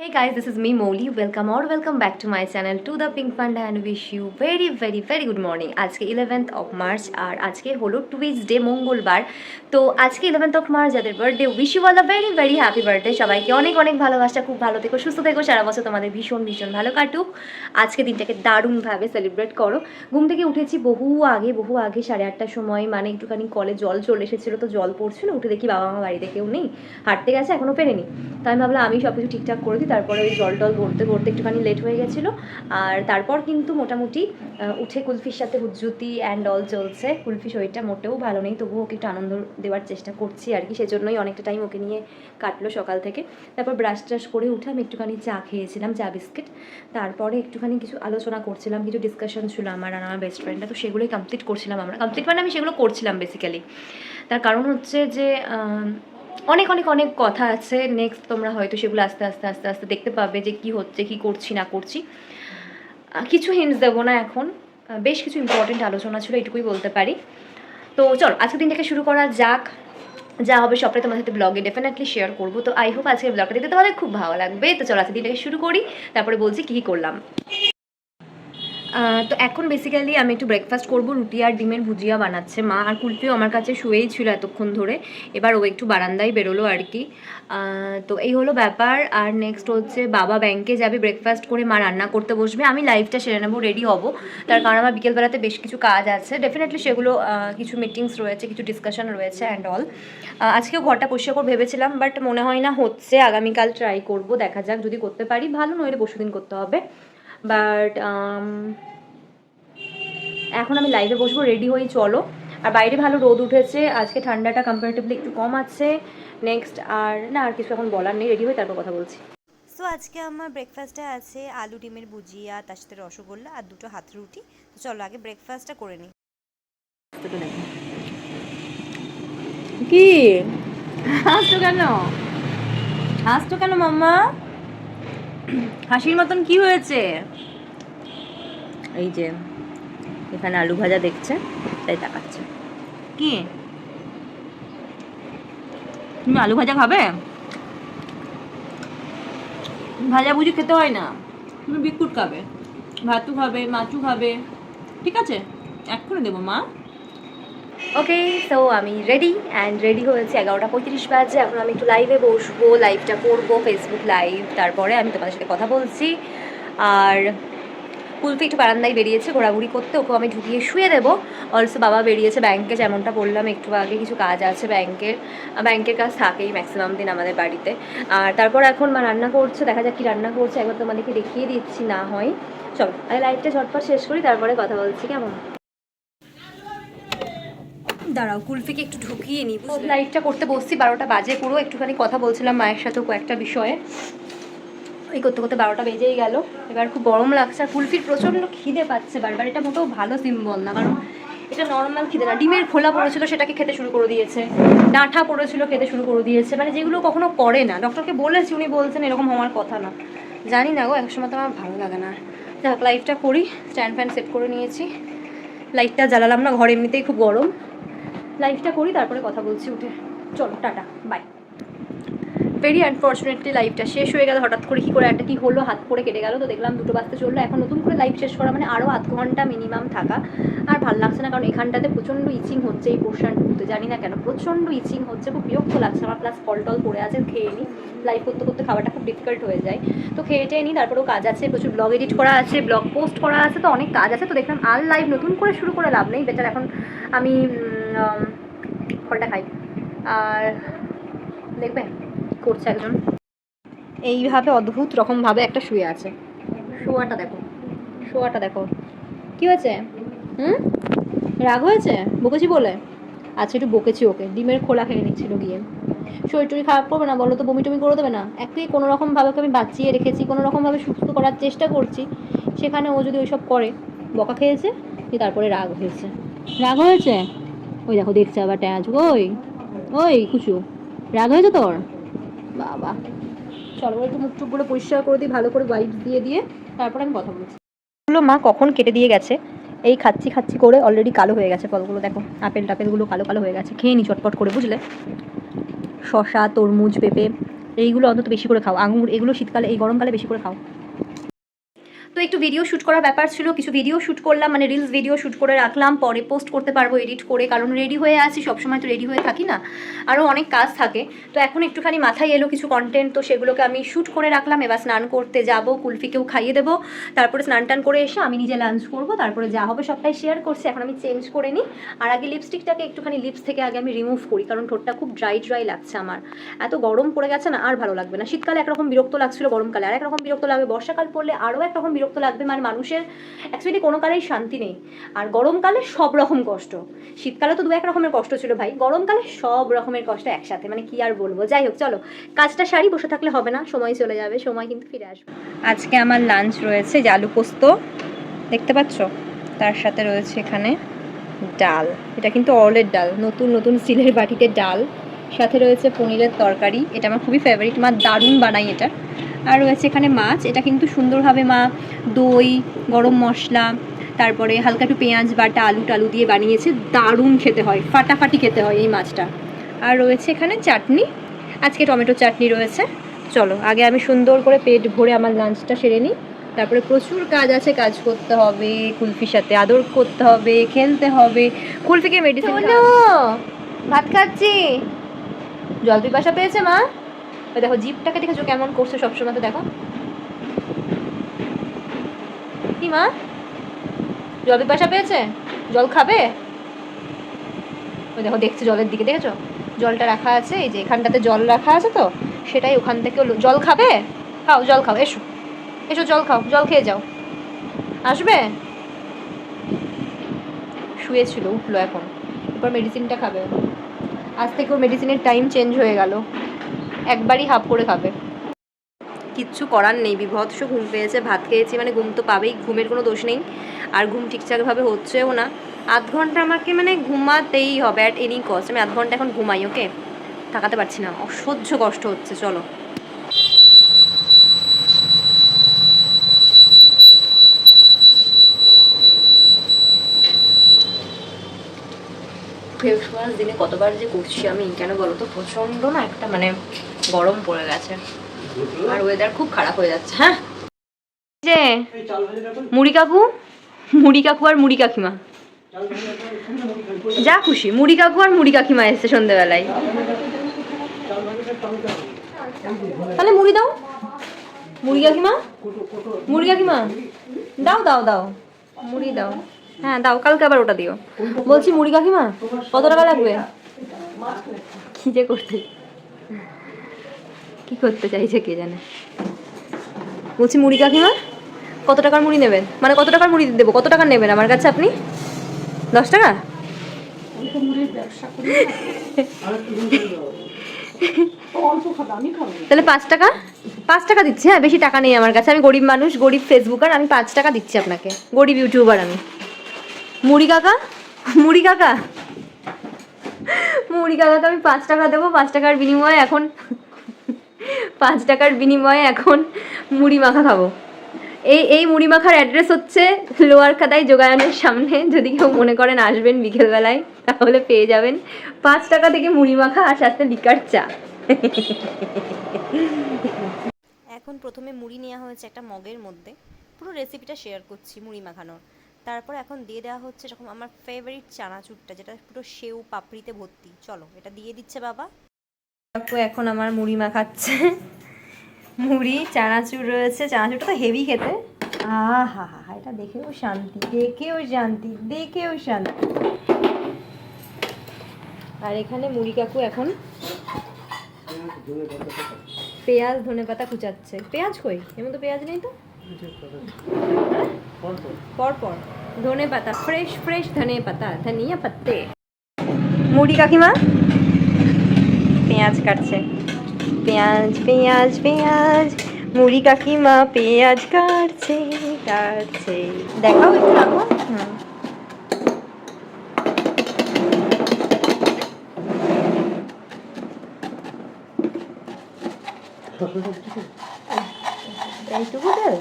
Hey guys, this is me Molly. Welcome or welcome back to my channel to the Pink Panda and wish you very very very good morning. আজকে 11th of March আর আজকে হলো Tuesday মঙ্গলবার। তো আজকে 11th of March যাদের birthday wish you all a very very happy birthday সবাইকে অনেক অনেক ভালোবাসা খুব ভালো থেকো সুস্থ থেকো সারা বছর তোমাদের ভীষণ ভীষণ ভালো কাটুক। আজকে দিনটাকে দারুণভাবে সেলিব্রেট করো। ঘুম থেকে উঠেছি বহু আগে বহু আগে সাড়ে আটটার সময় মানে একটুখানি কলে জল চলে এসেছিল তো জল পড়ছিল উঠে দেখি বাবা মা বাড়িতে কেউ নেই। হাঁটতে গেছে এখনও পেরেনি তাই ভাবলাম আমি সব কিছু ঠিকঠাক করে দিই, তারপরে ওই জল টল ভরতে ভরতে একটুখানি লেট হয়ে গেছিল। আর তারপর কিন্তু মোটামুটি উঠে কুলফির সাথে হুজ্জুতি অ্যান্ড অল চলছে। কুলফি শরীরটা মোটেও ভালো নেই, তবুও ওকে একটু আনন্দ দেওয়ার চেষ্টা করছি আর কি, সেজন্যই অনেকটা টাইম ওকে নিয়ে কাটলো সকাল থেকে। তারপর ব্রাশ ট্রাশ করে উঠে আমি একটুখানি চা খেয়েছিলাম, চা বিস্কিট তারপরে একটুখানি কিছু আলোচনা করছিলাম, কিছু ডিসকাশন ছিল আমার আর আমার বেস্ট ফ্রেন্ডটা তো সেগুলোই কমপ্লিট করছিলাম আমরা। কমপ্লিট মানে আমি সেগুলো করছিলাম বেসিক্যালি তার কারণ হচ্ছে যে অনেক অনেক অনেক কথা আছে। নেক্সট তোমরা হয়তো সেগুলো আস্তে আস্তে আস্তে আস্তে দেখতে পাবে যে কি হচ্ছে, কি করছি, না করছি। কিছু হিন্টস দেবো না এখন। বেশ কিছু ইম্পর্টেন্ট আলোচনা ছিল, এটুকুই বলতে পারি। তো চলো, আজকের দিনটাকে শুরু করা যাক। যা হবে সবটাই তোমার সাথে ব্লগে ডেফিনেটলি শেয়ার করব। তো আই হোপ আজকের ব্লগটা দিতে তোমাদের খুব ভালো লাগবে। তো চলো, আজকের দিনটাকে শুরু করি। তারপরে বলছি কী করলাম। তো এখন বেসিক্যালি আমি একটু ব্রেকফাস্ট করব। রুটি আর ডিমের ভুজিয়া বানাচ্ছে মা। আর কুলফিও আমার কাছে শুয়েই ছিল এতক্ষণ ধরে। এবার ও একটু বারান্দায় বেরোলো আর কি। তো এই হলো ব্যাপার। আর নেক্সট হচ্ছে বাবা ব্যাংকে যাবে ব্রেকফাস্ট করে মা রান্না করতে বসবে। আমি লাইফটা সেরে নেব রেডি হব। তার কারণ আমার বিকেলবেলাতে বেশ কিছু কাজ আছে। ডেফিনেটলি সেগুলো কিছু মিটিংস রয়েছে, কিছু ডিসকাশন রয়েছে অ্যান্ড অল আজকেও ঘরটা পরিষ্কার করে ভেবেছিলাম বাট মনে হয় না হচ্ছে। আগামীকাল ট্রাই করব, দেখা যাক যদি করতে পারি। ভালো নইলে পরশু দিন করতে হবে। বাট এখন আমি লাইভে বসবো রেডি হয়ে চলো। আর বাইরে ভালো রোদ উঠেছে আজকে ঠান্ডাটা কম্পারেটিভলি একটু কম আছে। নেক্সট আর না আর কিছু এখন বলার নেই রেডি হয়ে তারপর কথা বলছি। সো আজকে আমার ব্রেকফাস্টে আছে আলু ডিমের ভুজিয়া তার সাথে রসগোল্লা আর দুটো হাত রুটি। তো চলো আগে ব্রেকফাস্টটা করে নিই। কি? হাসছো কেন? হাসছো কেন মাম্মা? হাসির মতন কি হয়েছে? এই যে, এখানে আলু ভাজা দেখছে, তাই তাকাচ্ছে। কি? তুমি আলু ভাজা খাবে? ভাজা ভুজি খেতে হয় না। তুমি বিস্কুট খাবে, ভাতু খাবে, মাছু খাবে। ঠিক আছে, এক্ষুনি দেবো, মা। ওকে তো আমি রেডি অ্যান্ড রেডি হয়েছে এগারোটা পঁয়ত্রিশ বাজে। এখন আমি একটু লাইভে বসবো লাইভটা করব ফেসবুক লাইভ তারপরে আমি তোমাদের সাথে কথা বলছি। আর কুলফি একটু বারান্দায় বেরিয়েছে, ঘোরাঘুরি করতে ওকে আমি ঢুকিয়ে শুয়ে দেবো। অলসো বাবা বেরিয়েছে ব্যাংকে যেমনটা বললাম, একটু আগে কিছু কাজ আছে ব্যাংকের ব্যাংকের কাজ থাকেই ম্যাক্সিমাম দিন আমাদের বাড়িতে। আর তারপর এখন মা রান্না করছে, দেখা যাক কি রান্না করছে, একবার তোমাদেরকে দেখিয়ে দিচ্ছি, না হয়। চলো আগে লাইভটা ঝটপট শেষ করি, তারপরে কথা বলছি, কেমন? দাঁড়াও কুলফিকে একটু ঢুকিয়ে নিই লাইটটা করতে বসছি বারোটা বাজে পুরো একটুখানি কথা বলছিলাম মায়ের সাথেও কয়েকটা বিষয়ে। এই করতে করতে বারোটা বেজেই গেল। এবার খুব গরম লাগছে আর কুলফির প্রচণ্ড খিদে পাচ্ছে বারবার। এটা মোটেও ভালো সিম্বল না কারণ এটা নর্মাল খিদে না। ডিমের খোলা পড়েছিল সেটাকে খেতে শুরু করে দিয়েছে। ডাঁটা পড়েছিল খেতে শুরু করে দিয়েছে। মানে যেগুলো কখনো করে না। ডক্টরকে বলেছি উনি বলছেন এরকম হওয়ার কথা না। জানি না গো একসময় তো আমার ভালো লাগে না। যাক লাইটটা করি। স্ট্যান্ড ফ্যান সেট করে নিয়েছি। লাইটটা জ্বালালাম না ঘর এমনিতেই খুব গরম। লাইভটা করি তারপরে কথা বলছি উঠে। চলো টাটা বাই ভেরি আনফর্চুনেটলি লাইভটা শেষ হয়ে গেল হঠাৎ করে কী করে একটা কী হলো হাত করে কেটে গেল তো দেখলাম দুটো বাজতে চলল। এখন নতুন করে লাইভ শেষ করা মানে আরও আধ ঘণ্টা মিনিমাম থাকা। আর ভালো লাগছে না কারণ এখানটাতে প্রচণ্ড ইচিং হচ্ছে এই পোর্শনটুকুতে জানি না কেন। প্রচণ্ড ইচিং হচ্ছে খুব বিরক্ত লাগছে আমার প্লাস ফল টল পড়ে আছে খেয়ে নিই লাইভ করতে করতে খাওয়াটা খুব ডিফিকাল্ট হয়ে যায়। তো খেয়ে টেয়ে নিই তারপরেও কাজ আছে প্রচুর ব্লগ এডিট করা আছে ব্লগ পোস্ট করা আছে তো অনেক কাজ আছে। তো দেখলাম আর লাইভ নতুন করে শুরু করে লাভ নেই বেটার এখন আম, ফলটা খাই। আর দেখবে, করছে একজন। এইভাবে অদ্ভুত রকমভাবে একটা শুয়ে আছে। শোয়াটা দেখো শোয়াটা দেখো। কি হয়েছে? হুম? রাগ হয়েছে? বকেছি বলে? আচ্ছা একটু বকেছি ওকে। ডিমের খোলা খেয়ে নিচ্ছিল গিয়ে। শরীর টরি খারাপ করবে না? বলো তো, বমি টমি করে দেবে না? একই কোনো রকমভাবে ওকে আমি বাঁচিয়ে রেখেছি, কোনো রকমভাবে সুস্থ করার চেষ্টা করছি। সেখানে ও যদি ওইসব করে, বকা খেয়েছে তারপরে রাগ হয়েছে? রাগ হয়েছে? ওই দেখো, দেখছে আবার ট্যাঁচ। ওই ওই কুচু, রাগ হয়েছে তোর? বাবা। চলো একটু মুখ টুকগুলো পরিষ্কার করে দিই, ভালো করে ওয়াইপ দিয়ে দিয়ে, তারপর আমি কথা বলছি। এগুলো মা, কখন কেটে দিয়ে গেছে? এই খাচ্ছি খাচ্ছি করে অলরেডি কালো হয়ে গেছে ফলগুলো, দেখো। আপেল টাপেলগুলো কালো কালো হয়ে গেছে। খেয়ে নি চটপট করে, বুঝলে? শশা তরমুজ, পেঁপে, এইগুলো অন্তত বেশি করে খাও। আঙুর, এগুলো শীতকালে, এই গরমকালে বেশি করে খাও। তো একটু ভিডিও শ্যুট করার ব্যাপার ছিল, কিছু ভিডিও শ্যুট করলাম মানে রিলস ভিডিও শ্যুট করে রাখলাম, পরে পোস্ট করতে পারব এডিট করে, কারণ রেডি হয়ে আছি, সবসময় তো রেডি হয়ে থাকি না আরও অনেক কাজ থাকে। তো এখন একটুখানি মাথায় এলো কিছু কন্টেন্ট তো সেগুলোকে আমি শ্যুট করে রাখলাম, এবার স্নান করতে যাব, কুলফিকেও খাইয়ে দেবো, তারপরে স্নান টান করে এসে আমি নিজে লাঞ্চ করব, তারপরে যা হবে সবটাই শেয়ার করছি, এখন আমি চেঞ্জ করে নিই, আর আগে লিপস্টিকটাকে একটুখানি লিপস থেকে আগে আমি রিমুভ করি, কারণ ঠোঁটটা খুব ড্রাই ড্রাই লাগছে আমার। এত গরম পড়ে গেছে না, আর ভালো লাগবে না। শীতকালে একরকম বিরক্ত লাগছিল গরমকালে, আর একরকম বিরক্ত লাগবে, বর্ষাকাল পড়লে আরও একরকম বিরক্ত লাগবে মানে মানুষের অ্যাকচুয়ালি কোনো কালেই শান্তি নেই। আর গরমকালে সব রকম কষ্ট। শীতকালে তো দু এক রকমের কষ্ট ছিল ভাই। গরমকালে সব রকমের কষ্ট একসাথে মানে কি আর বলব? যাই হোক, চলো। কাজটা সারি, বসে থাকলে হবে না, সময় চলে যাবে, সময় কিন্তু ফিরে আসবে। আজকে আমার লাঞ্চ রয়েছে যে আলু পোস্ত। দেখতে পাচ্ছ? তার সাথে রয়েছে এখানে ডাল। এটা কিন্তু অরলের ডাল, নতুন নতুন সিলের বাটিতে ডাল। সাথে রয়েছে পনিরের তরকারি। এটা আমার খুবই ফেভারিট মা দারুণ বানাই এটা। আর রয়েছে এখানে মাছ। এটা কিন্তু সুন্দরভাবে মা দই, গরম মশলা, তারপরে হালকা একটু পেঁয়াজ বাটা, আলু টালু দিয়ে বানিয়েছে। দারুণ খেতে হয়, ফাটাফাটি খেতে হয় এই মাছটা। আর রয়েছে এখানে চাটনি। আজকে টমেটো চাটনি রয়েছে। চলো, আগে আমি সুন্দর করে পেট ভরে আমার লাঞ্চটা সেরে নিই। তারপরে প্রচুর কাজ আছে, কাজ করতে হবে, কুলফির সাথে আদর করতে হবে, খেলতে হবে। কুলফিকে মেডিসিন ভাত খাচ্ছি। জল পিপাসা পেয়েছে মা? দেখো, জিপটাকে দেখেছ কেমন করছে সবসময় তো দেখো। কি মা? জল পিপাসা পেয়েছে? জল খাবে? ওই দেখো, দেখছে জলের দিকে, দেখেছ? জলটা রাখা আছে, এই যে এখানটাতে জল রাখা আছে তো, সেটাই ওখান থেকে জল খাবে? খাও, জল খাও, এসো। এসো, জল খাও, জল খেয়ে যাও। আসবে? শুয়েছিল, উঠল এখন। এরপর মেডিসিনটা খাবে। আজ থেকে ওর মেডিসিনের টাইম চেঞ্জ হয়ে গেল। একবারই হাফ করে খাবে। কিচ্ছু করার নেই, বিভৎস ঘুম পেয়েছে, ভাত খেয়েছি মানে ঘুম তো পাবেই, ঘুমের কোনো দোষ নেই। আর ঘুম ঠিকঠাকভাবে হচ্ছেও না। আধ ঘণ্টা আমাকে মানে ঘুমাতেই হবে অ্যাট এনি কস্ট আমি আধ ঘণ্টা এখন ঘুমাই ওকে তাকাতে পারছি না, অসহ্য কষ্ট হচ্ছে, চলো। ফেস ওয়াশ দিনে কতবার যে করছি আমি, কেন বলো তো? প্রচণ্ড না একটা মানে গরম পড়ে গেছে। আর ওয়েদার খুব খারাপ হয়ে যাচ্ছে হ্যাঁ? যে, মুড়ি কাকু মুড়ি কাকু আর মুড়ি কাকিমা। যা খুশি, মুড়ি কাকু আর মুড়ি কাকিমা এসছে সন্ধ্যেবেলায় তাহলে মুড়ি দাও। মুড়ি কাকিমা? মুড়ি কাকিমা? দাও দাও দাও। মুড়ি দাও। হ্যাঁ দাও, কালকে আবার ওটা দিও। বলছি মুড়ি কাকিমা, কত টাকা লাগবে? কি যে করতে কি করতে চাইছে কে জানে? বলছি মুড়ি কাকিমা, কত টাকার মুড়ি নেবেন? মানে কত টাকার মুড়ি দেবো? কত টাকার নেবেন আমার কাছে আপনি? দশ টাকা? তাহলে পাঁচ টাকা? পাঁচ টাকা দিচ্ছি হ্যাঁ বেশি টাকা নেই আমার কাছে। আমি গরিব মানুষ, গরিব ফেসবুকার, আমি পাঁচ টাকা দিচ্ছি আপনাকে। গরিব ইউটিউবার আমি। মুড়ি কাকা? মুড়ি কাকা? মুড়ি কাকাকে আমি পাঁচ টাকা দেবো, পাঁচ টাকার বিনিময়ে এখন পাঁচ টাকার বিনিময়ে এখন মুড়ি মাখা খাব। এই এই মুড়ি মাখার অ্যাড্রেস হচ্ছে লোয়ার খাদাই যোগায়নের সামনে। যদি কেউ মনে করেন আসবেন বিকেলবেলায়, তাহলে পেয়ে যাবেন পাঁচ টাকা থেকে মুড়ি মাখা আর সাথে লিকার চা। এখন প্রথমে মুড়ি নেওয়া হয়েছে একটা মগের মধ্যে। পুরো রেসিপিটা শেয়ার করছি মুড়ি মাখানোর। তারপর এখন দিয়ে দেওয়া হচ্ছে এরকম আমার ফেভারিট চানাচুরটা, যেটা পুরো সেউ পাপড়িতে ভর্তি। চলো, এটা দিয়ে দিচ্ছে বাবা। কাকু এখন আমার মুড়ি মাখাচ্ছে মুড়ি, চানাচুর রয়েছে। চানাচুরটা তো হেভি খেতে। আহা হা হা এটা দেখেও শান্তি দেখেও শান্তি দেখেও শান্তি। আর এখানে মুড়ি কাকু এখন পেঁয়াজ, ধনে পাতা কুচাচ্ছে। পেঁয়াজ কই? এমন তো পেঁয়াজ নেই তো? পরপর। পর ধনে পাতা ফ্রেশ ফ্রেশ ধনে পাতা, ধনিয়া পাত্তে। মুড়ি কাকিমা? পেঁয়াজ কাটছে। পেঁয়াজ পেঁয়াজ পেঁয়াজ মুড়ি কাকিমা পেঁয়াজ কাটছে কাটছে। দেখাও একটু রাখো হুম। এইটুকু তেল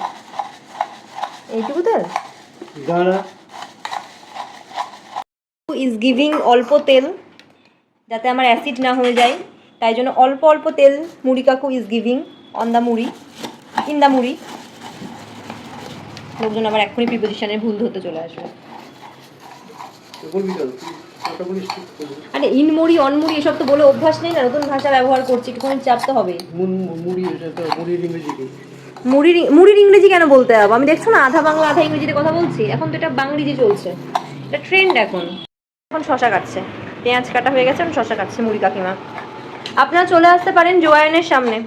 এইটুকু তেল দাঁড়া। ইজ গিভিং অল্প তেল যাতে আমার অ্যাসিড না হয়ে যায়? তাই জন্য অল্প অল্প তেল মুড়ি kaku is giving on the muri in the muri লোকজন আবার এক্ষুনি প্রিপোজিশনে ভুল ধরতে চলে আসবে। আরে ইন মুড়ি অন মুড়ি এসব তো বলে অভ্যাস নেই না নতুন ভাষা ব্যবহার করছি একটুখানি চাপ তো হবেই। মুড়ি মুড়ির ইংরেজি মুড়ির মুড়ির ইংরেজি কেন বলতে হবে আমি দেখছ না আধা বাংলা আধা ইংরেজিতে কথা বলছি? এখন তো এটা বাংলিজি চলছে। এটা ট্রেন্ড এখন। এখন শশা কাটছে। পেঁয়াজ কাটা হয়ে গেছে এখন শশা কাটছে মুড়ি কাকিমা। আপনারা চলে আসতে পারেন জোগায়নের সামনে।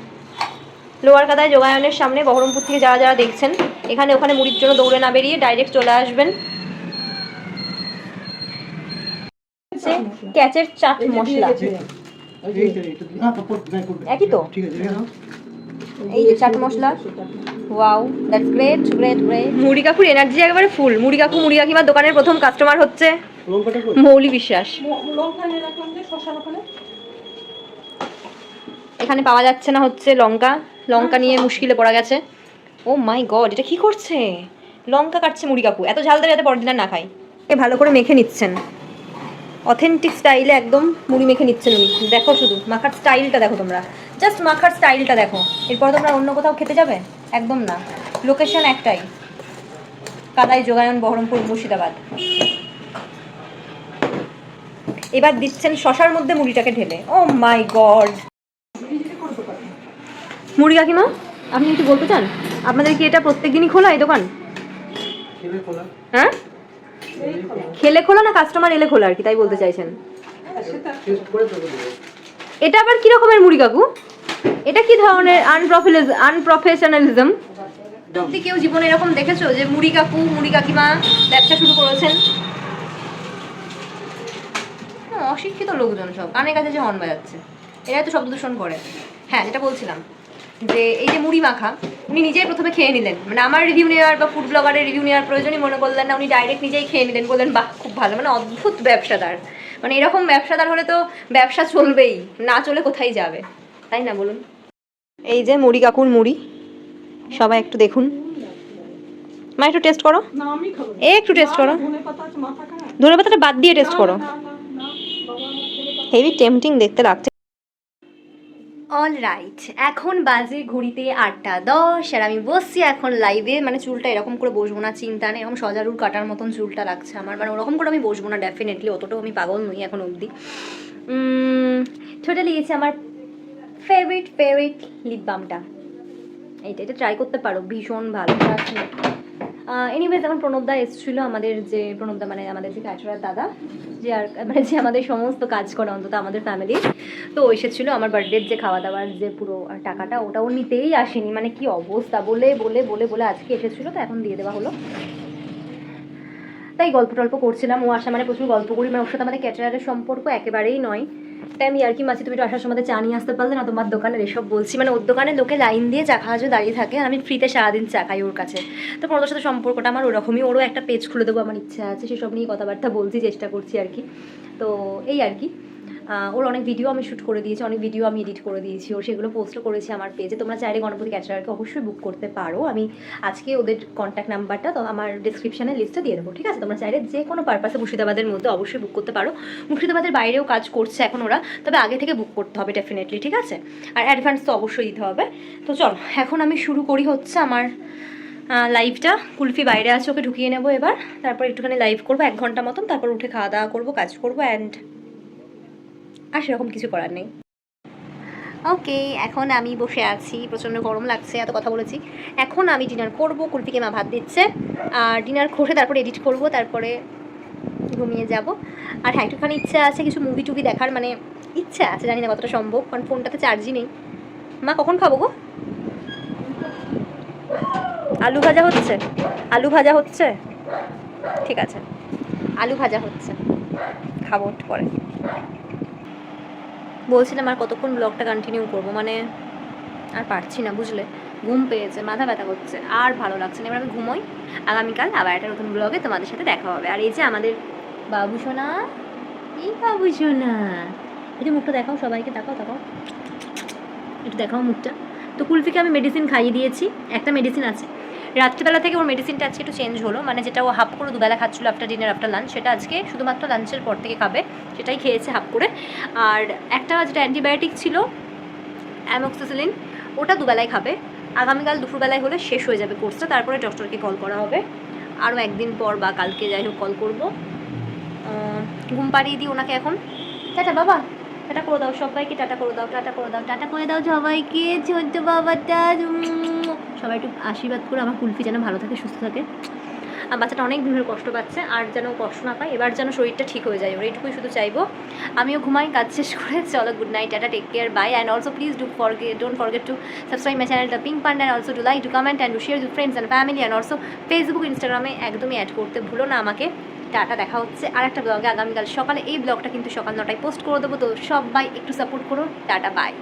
লোয়ার কাদায় যোগায়নের সামনে বহরমপুর থেকে যারা যারা দেখছেন এখানে ওখানে মুড়ির জন্য দৌড়ে না বেরিয়ে ডাইরেক্ট চলে আসবেন। ক্যাচের চাট মশলা। একই তো? এই যে chaat masala. Wow that's great great great মুড়ি কাকুর এনার্জি একেবারে ফুল মুড়ি কাকু মুড়ি কাকিমার দোকানের প্রথম কাস্টমার হচ্ছে? মৌলি বিশ্বাস। এখানে পাওয়া যাচ্ছে না হচ্ছে লঙ্কা। লঙ্কা নিয়ে মুশকিলে পড়া গেছে। ও মাই গড, এটা কি করছে? লঙ্কা কাটছে মুড়ি কাকু। এত ঝাল দেবে যাতে পরের দিন না খাই এ ভালো করে মেখে নিচ্ছেন। অথেন্টিক স্টাইলে একদম মুড়ি মেখে নিচ্ছেন উনি। দেখো শুধু, মাখার স্টাইলটা দেখো তোমরা। জাস্ট মাখার স্টাইলটা দেখো। এরপর তোমরা অন্য কোথাও খেতে যাবে? একদম না। লোকেশন একটাই। কাদাই যোগায়ন বহরমপুর মুর্শিদাবাদ। এবার দিচ্ছেন শশার মধ্যে মুড়িটাকে ঢেলে। ও মাই গড মুড়ি কাকিমা আপনি একটু বলতে চান? আপনাদের কি এটা প্রত্যেক দিনই খোলা এই দোকান? খেলে খোলা। হ্যাঁ? খেলে খোলা না কাস্টমার এলে খোলা আর কি তাই বলতে চাইছেন? দেবো। এটা আবার কি রকমের মুড়ি কাকু? এটা কি ধরনের আনপ্রফেশনালিজম অব্দি কেউ জীবনে এরকম দেখেছ যে মুড়ি কাকু মুড়ি কাকিমা ব্যবসা শুরু করেছেন? হ্যাঁ, অশিক্ষিত লোকজন সব। কানের কাছে যে হর্ন বাজাচ্ছে। এরা তো শব্দ দূষণ করে। হ্যাঁ যেটা বলছিলাম। যে এই যে মুড়ি মাখা উনি নিজেই প্রথমে খেয়ে নিলেন। মানে আমার রিভিউ নেওয়ার বা ফুড ব্লগারের রিভিউ নেওয়ার প্রয়োজনই মনে করলেন না উনি ডাইরেক্ট নিজেই খেয়ে নিলেন বললেন বাহ খুব ভালো। মানে অদ্ভুত ব্যবসাদার। মানে এরকম ব্যবসাদার হলে তো ব্যবসা চলবেই না চলে কোথায় যাবে? তাই না বলুন? এই যে মুড়ি কাকুর মুড়ি সবাই একটু দেখুন। মা একটু টেস্ট করো। না আমি খাব। এ একটু টেস্ট করো। ধনে পাতাটা বাদ দিয়ে টেস্ট করো। হেভি টেম্পটিং দেখতে লাগছে। অল রাইট এখন বাজে ঘড়িতে আটটা দশ, আর আমি বসছি এখন লাইভে মানে চুলটা এরকম করে বসবো না, চিন্তা নেই। এরকম সজারুর কাটার মতন চুলটা লাগছে আমার। মানে ওরকম করে আমি বসবো না ডেফিনেটলি অতটাও আমি পাগল নই এখন অবধি। ছোটো লেগেছে আমার ফেভারিট ফেভারিট লিপ বামটা এইটা, এটা ট্রাই করতে পারো। ভীষণ ভালো। এনিওয়েজ এখন প্রণবদা এসেছিল আমাদের যে প্রণবদা মানে আমাদের যে ক্যাটারার দাদা, যে আর মানে যে আমাদের সমস্ত কাজ করে অন্তত আমাদের ফ্যামিলি তো এসেছিল আমার বার্থডের যে খাওয়া দাওয়ার যে পুরো টাকাটা, ওটাও নিতেই আসেনি। মানে কি অবস্থা? বলে বলে বলে বলে আজকে এসেছিল, তো এখন দিয়ে দেওয়া হলো। তাই গল্প টল্প করছিলাম। ও আসা মানে প্রচুর গল্প করি। মানে ওর সাথে আমাদের ক্যাটারারের সম্পর্ক একেবারেই নয়। তাই আমি আর কি মাছি তুমি আসার সময় চা নিয়ে আসতে পারলে না, তোমার দোকানের এসব বলছি। মানে ওর দোকানে লোকে লাইন দিয়ে চা খাওয়া দাঁড়িয়ে থাকে, আমি ফ্রিতে সারাদিন চা খাই ওর কাছে। তো ওর সাথে সম্পর্কটা আমার ওরকমই, ওরও একটা পেজ খুলে দেবো, আমার ইচ্ছা আছে, সেসব নিয়ে কথাবার্তা বলছি, চেষ্টা করছি আর কি। তো এই আর কি। ওর অনেক ভিডিও আমি শ্যুট করে দিয়েছি, অনেক ভিডিও আমি এডিট করে দিয়েছি ওর সেগুলো পোস্টও করেছি আমার পেজে তোমরা চাইলে গণপতি ক্যাচারারকে অবশ্যই বুক করতে পারো। আমি আজকে ওদের কন্ট্যাক্ট নাম্বারটা তো আমার ডিসক্রিপশানে লিস্টে দিয়ে দেবো, ঠিক আছে? তোমরা চাইলে যে কোনো পারপাসে মুর্শিদাবাদের মধ্যে অবশ্যই বুক করতে পারো। মুর্শিদাবাদের বাইরেও কাজ করছে এখন ওরা, তবে আগে থেকে বুক করতে হবে ডেফিনেটলি ঠিক আছে? আর অ্যাডভান্স তো অবশ্যই দিতে হবে। তো চলো, এখন আমি শুরু করি হচ্ছে আমার লাইভটা কুলফি বাইরে আছে, ওকে ঢুকিয়ে নেব এবার। তারপর একটুখানি লাইভ করব, এক ঘণ্টা মতন। তারপর উঠে খাওয়া দাওয়া করব, কাজ করব অ্যান্ড আর সেরকম কিছু করার নেই। ওকে এখন আমি বসে আছি। প্রচণ্ড গরম লাগছে এত কথা বলেছি। এখন আমি ডিনার করব কুলপিকে মা ভাত দিচ্ছে। আর ডিনার করে তারপরে এডিট করব তারপরে ঘুমিয়ে যাব। আর হ্যাঁ একটুখানি ইচ্ছা আছে কিছু মুভি টুভি দেখার মানে ইচ্ছা আছে জানি না কতটা সম্ভব কারণ ফোনটাতে চার্জই নেই। মা কখন খাব গো? আলু ভাজা হচ্ছে? আলু ভাজা হচ্ছে? ঠিক আছে। আলু ভাজা হচ্ছে। খাব পরে। বলছিলাম আর কতক্ষণ ব্লগটা কন্টিনিউ করব মানে আর পারছি না, বুঝলে? ঘুম পেয়েছে, মাথা ব্যথা করছে, আর ভালো লাগছে না। এবার আমি ঘুমোই, আগামীকাল আবার একটা নতুন ব্লগে তোমাদের সাথে দেখা হবে। আর এই যে আমাদের বাবু সোনা এই বাবু সোনা একটু মুখটা দেখাও, সবাইকে দেখাও দেখাও একটু দেখাও মুখটা। তো কুলফিকে আমি মেডিসিন খাইয়ে দিয়েছি, একটা মেডিসিন আছে। রাত্রিবেলা থেকে ওর মেডিসিনটা আজকে একটু চেঞ্জ হলো। মানে যেটা ও হাফ করে দুবেলা খাচ্ছিলো আফটার ডিনার আফটার লাঞ্চ সেটা আজকে শুধুমাত্র লাঞ্চের পর থেকে খাবে। সেটাই খেয়েছে হাফ করে। আর একটা যেটা অ্যান্টিবায়োটিক ছিল অ্যামোক্সিসিলিন ওটা দুবেলায় খাবে। আগামীকাল দুপুরবেলায় হলে শেষ হয়ে যাবে কোর্সটা তারপরে ডক্টরকে কল করা হবে। আরও একদিন পর বা কালকে যাই হোক কল করব। ঘুম পাড়িয়ে দিই ওনাকে এখন। টাটা বাবা। টাটা করে দাও সবাইকে। টাটা করে দাও, টাটা করে দাও, টাটা করে দাও। সবাইকে। ছোট্ট বাবাটা। সবাই একটু আশীর্বাদ করে আমার কুলফি যেন ভালো থাকে, সুস্থ থাকে। আর বাচ্চাটা অনেক দিনের কষ্ট পাচ্ছে, আর যেন কষ্ট না পায়, এবার যেন শরীরটা ঠিক হয়ে যায়। ওর এইটুকুই শুধু চাইব। আমিও ঘুমাই, কাজ শেষ করে, চলো good night tata take care bye and also please do forget don't forget to subscribe my channel the pink panda and also do like to comment and to share with friends and family and also Facebook ইনস্টাগ্রামে একদমই add করতে ভুলো না আমাকে। Tata, দেখা হচ্ছে আর একটা ব্লগে আগামীকাল সকালে এই ব্লগটা কিন্তু সকাল নটায় পোস্ট করে দেবো, তো সবাই একটু সাপোর্ট করো টাটা বাই